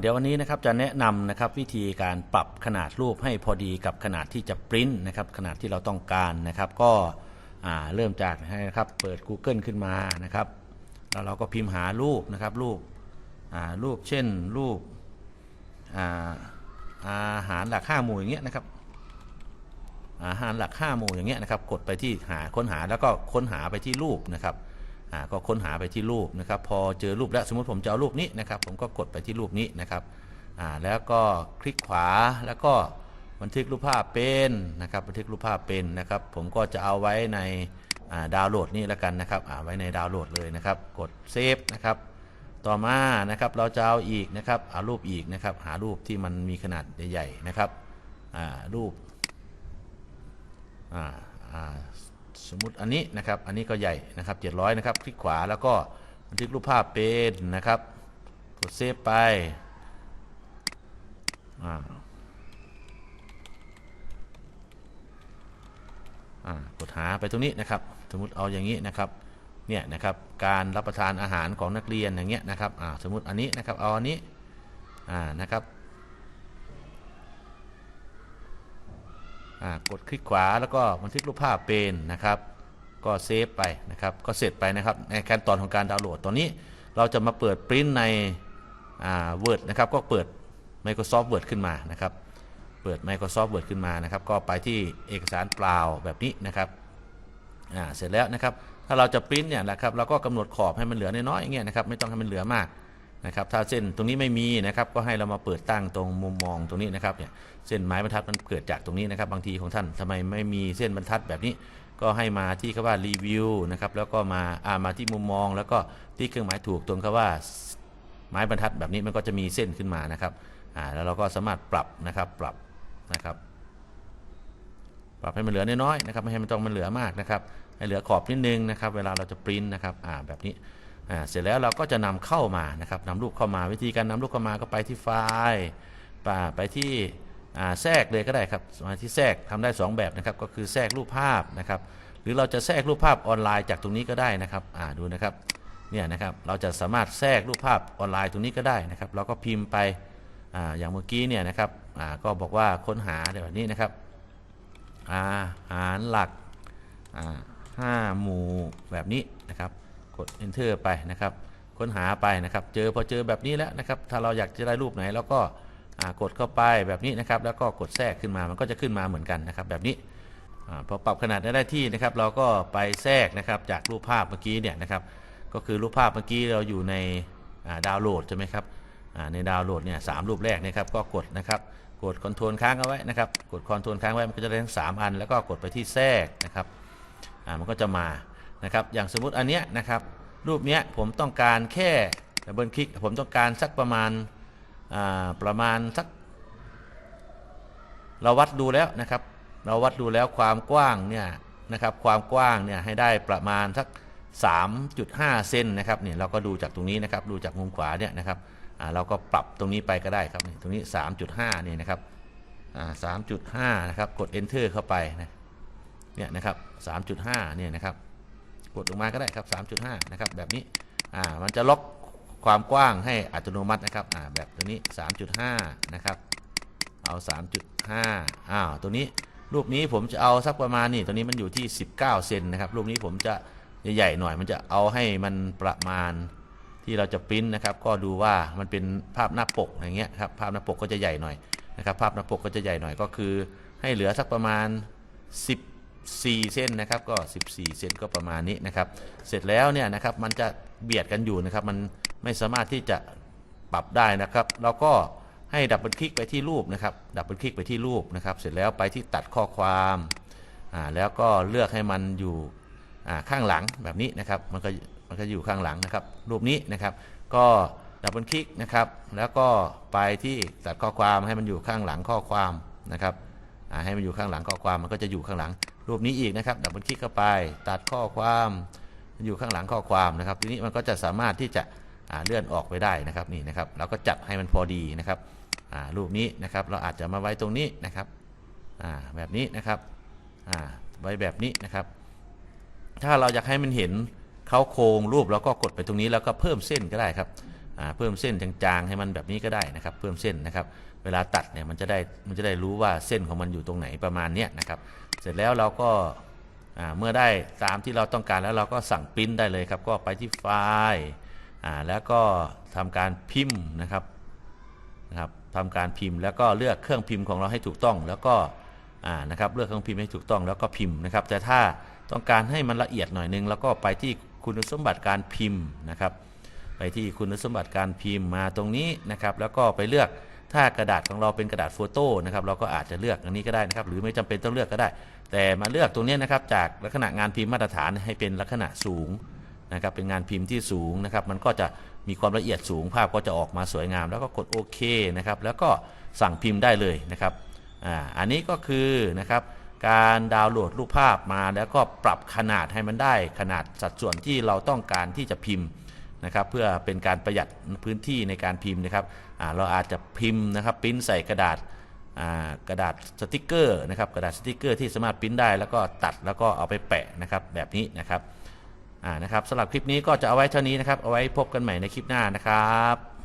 เดี๋ยววันนี้นะครับจะแนะนำนะครับวิธีการปรับขนาดรูปให้พอดีกับขนาดที่จะปริ้นนะครับขนาดที่เราต้องการนะครับ ก็เริ่มจากนะครับเปิด Google ขึ้นมานะครับแล้วเราก็พิมพ์หารูปนะครับรูปรูปเช่นรูปอาอาหารหลักห้าหมู่อย่างเงี้ยนะครับอาหารหลักห้าหมู่อย่างเงี้ยนะครับ กดไปที่หาค้นหาแล้วก็ค้นหาไปที่รูปนะครับ ก็ค้นหาไปที่รูปนะครับ พอเจอรูปแล้วสมมติผมจะเอารูปนี้นะครับ ผมก็กดไปที่รูปนี้นะครับแล้วก็คลิกขวาแล้วก็บันทึกรูปภาพเป็นนะครับ บันทึกรูปภาพเป็นนะครับ ผมก็จะเอาไว้ในดาวน์โหลดนี่แล้วกันนะครับอ่าไว้ในดาวน์โหลดเลยนะครับ กดเซฟนะครับต่อมานะครับเราจะเอาอีกนะครับเอารูปอีกนะครับ หารูปที่มันมีขนาดใหญ่ๆนะครับรูป สมมุติอันนี้นะครับอันนี้ก็ใหญ่นะครับ700นะครับคลิกขวาแล้วก็บันทึกรูปภาพเป็นนะครับกดเซฟไปอ่าอ่ากดหาไปตรงนี้นะครับ สมมติเอาอย่างนี้นะครับเนี่ยนะครับการรับประทานอาหารของนักเรียนอย่างเงี้ยนะครับอ่าสมมติอันนี้นะครับเอาอันนี้อ่านะครับ อ่า กดคลิกขวาแล้วก็บันทึกรูปภาพเป็นนะครับ ก็เซฟไปนะครับ ก็เสร็จไปนะครับในขั้นตอนของการดาวน์โหลดตอนนี้เราจะมาเปิดปริ้นในอ่า Word นะครับ ก็เปิด Microsoft Word ขึ้นมานะครับ เปิด Microsoft Word ขึ้นมานะครับ ก็ไปที่เอกสารเปล่าแบบนี้นะครับอ่าเสร็จแล้วนะครับ ถ้าเราจะปริ้นเนี่ยนะครับ เราก็กำหนดขอบให้มันเหลือน้อยๆอย่างเงี้ยนะครับ ไม่ต้องให้มันเหลือมาก นะครับถ้าเส้นตรงนี้ไม่มีนะครับก็ให้เรามาเปิดตั้งตรงมุมมองตรงนี้นะครับเนี่ยเส้นไม้บรรทัดมันเกิดจากตรงนี้นะครับ บางทีของท่านทำไมไม่มีเส้นบรรทัดแบบนี้ ก็ให้มาที่คำว่ารีวิวนะครับแล้วก็มาอ่ามาที่มุมมอง แล้วก็ที่เครื่องหมายถูกตรงคำว่าไม้บรรทัดแบบนี้มันก็จะมีเส้นขึ้นมานะครับอ่าแล้วเราก็สามารถปรับนะครับปรับนะครับปรับให้มันเหลือน้อยๆนะครับไม่ให้มันต้องมันเหลือมากนะครับให้เหลือขอบนิดนึงนะครับ เวลาเราจะปริ้นนะครับอ่าแบบนี้ เสร็จแล้วเราก็จะนำเข้ามานะครับนำรูปเข้ามาวิธีการนำรูปเข้ามาก็ไปที่ไฟล์ไปไปที่อ่าแทรกเลยก็ได้ครับมาที่แทรกทำได้ 2 แบบนะครับ ก็คือแทรกรูปภาพนะครับ หรือเราจะแทรกรูปภาพออนไลน์จากตรงนี้ก็ได้นะครับอ่าดูนะครับเนี่ยนะครับเราจะสามารถแทรกรูปภาพออนไลน์ตรงนี้ก็ได้นะครับ เราก็พิมพ์ไปอ่าอย่างเมื่อกี้เนี่ยนะครับอ่าก็บอกว่าค้นหาแบบนี้นะครับอาหารหลักอ่าห้าหมู่แบบนี้นะครับ กด enter ไปนะครับ ค้นหาไปนะครับ เจอพอเจอแบบนี้แล้วนะครับ ถ้าเราอยากจะได้รูปไหนเราก็กดเข้าไปแบบนี้นะครับ แล้วก็กดแทรกขึ้นมา มันก็จะขึ้นมาเหมือนกันนะครับ แบบนี้พอปรับขนาดได้ที่นะครับ เราก็ไปแทรกนะครับจากรูปภาพเมื่อกี้เนี่ยนะครับ ก็คือรูปภาพเมื่อกี้เราอยู่ในดาวน์โหลดใช่ไหมครับในดาวน์โหลดเนี่ยสามรูปแรกนะครับก็กดนะครับ กดคอนโทรลค้างเอาไว้นะครับ กดคอนโทรลค้างไว้มันก็จะได้ทั้งสามอัน แล้วก็กดไปที่แทรกนะครับมันก็จะมา นะครับอย่างสมมุติอันเนี้ยนะครับรูปเนี้ยผมต้องการแค่ดับเบิลคลิกผมต้องการสักประมาณอ่าประมาณสัก เราวัดดูแล้วนะครับ เราวัดดูแล้วความกว้างเนี่ยนะครับความกว้างเนี่ยให้ได้ประมาณสัก 3.5 เซนนะครับเนี่ยเราก็ดูจากตรงนี้นะครับดูจากมุมขวาเนี่ยนะครับอ่าเราก็ปรับตรงนี้ไปก็ได้ครับตรงนี้ 3.5นี่นะครับอ่า3.5 นะครับ กด enter เข้าไปนะเนี่ยนะครับ 3.5 เนี่ยนะครับ กดลงมาก็ได้ครับ 3.5 นะครับ แบบนี้อ่ามันจะล็อกความกว้างให้อัตโนมัตินะครับอ่าแบบตัวนี้ 3.5 นะครับ เอา 3.5อ้าวตัวนี้รูปนี้ผมจะเอาสักประมาณนี่ตัวนี้มันอยู่ที่ 19 เซนนะครับ รูปนี้ผมจะใหญ่ๆหน่อย มันจะเอาให้มันประมาณที่เราจะปริ้นนะครับ ก็ดูว่ามันเป็นภาพหน้าปกอย่างเงี้ยครับภาพหน้าปกก็จะใหญ่หน่อยนะครับ ภาพหน้าปกก็จะใหญ่หน่อยก็คือ ให้เหลือสักประมาณ 14 เส้นนะครับก็ 14 เส้นก็ประมาณนี้นะครับ เสร็จแล้วเนี่ยนะครับมันจะเบียดกันอยู่นะครับ มันไม่สามารถที่จะปรับได้นะครับเราก็ให้ดับเบิลคลิกไปที่รูปนะครับ ดับเบิลคลิกไปที่รูปนะครับ เสร็จแล้วไปที่ตัดข้อความอ่าแล้วก็เลือกให้มันอยู่อ่าข้างหลังแบบนี้นะครับ มันก็มันก็อยู่ข้างหลังนะครับ รูปนี้นะครับ ก็ดับเบิลคลิกนะครับ แล้วก็ไปที่ตัดข้อความให้มันอยู่ข้างหลังข้อความนะครับอ่าให้มันอยู่ข้างหลังข้อความมันก็จะอยู่ข้างหลัง รูปนี้อีกนะครับดับเบิลคลิกเข้าไป ตัดข้อความอยู่ข้างหลังข้อความนะครับ ทีนี้มันก็จะสามารถที่จะเลื่อนออกไปได้นะครับนี่นะครับเราก็จัดให้มันพอดีนะครับรูปนี้นะครับเราอาจจะมาไว้ตรงนี้นะครับแบบนี้นะครับไว้แบบนี้นะครับ ถ้าเราอยากให้มันเห็นเขาโครงรูปเราก็กดไปตรงนี้แล้วก็เพิ่มเส้นก็ได้ครับ เพิ่มเส้นจางๆให้มันแบบนี้ก็ได้นะครับ เพิ่มเส้นนะครับ เวลาตัดเนี่ยมันจะได้มันจะได้รู้ว่าเส้นของมันอยู่ตรงไหนประมาณเนี้ยนะครับ เสร็จแล้วเราก็เมื่อได้ตามที่เราต้องการแล้วเราก็สั่งปริ้นได้เลยครับ ก็ไปที่ไฟล์แล้วก็ทำการพิมพ์นะครับนะครับทำการพิมพ์แล้วก็เลือกเครื่องพิมพ์ของเราให้ถูกต้อง แล้วก็นะครับเลือกเครื่องพิมพ์ให้ถูกต้องแล้วก็พิมพ์นะครับ แต่ถ้าต้องการให้มันละเอียดหน่อยนึง แล้วก็ไปที่คุณสมบัติการพิมพ์นะครับ ไปที่คุณสมบัติการพิมพ์มาตรงนี้นะครับ แล้วก็ไปเลือกถ้ากระดาษของเราเป็นกระดาษโฟโต้นะครับเราก็อาจจะเลือกอันนี้ก็ได้นะครับ หรือไม่จำเป็นต้องเลือกก็ได้ แต่มาเลือกตรงนี้นะครับ จากลักษณะงานพิมพ์มาตรฐานให้เป็นลักษณะสูงนะครับ เป็นงานพิมพ์ที่สูงนะครับ มันก็จะมีความละเอียดสูงภาพก็จะออกมาสวยงาม แล้วก็กดโอเคนะครับ แล้วก็สั่งพิมพ์ได้เลยนะครับอ่าอันนี้ก็คือนะครับการดาวน์โหลดรูปภาพมาแล้วก็ปรับขนาดให้มันได้ขนาดสัดส่วนที่เราต้องการที่จะพิมพ์ นะครับเพื่อเป็นการประหยัดพื้นที่ในการพิมพ์นะครับเราอาจจะพิมพ์นะครับพิมพ์ใส่กระดาษกระดาษสติกเกอร์นะครับกระดาษสติกเกอร์ที่สามารถพิมพ์ได้แล้วก็ตัดแล้วก็เอาไปแปะนะครับแบบนี้นะครับนะครับสำหรับคลิปนี้ก็จะเอาไว้เท่านี้นะครับเอาไว้พบกันใหม่ในคลิปหน้านะครับ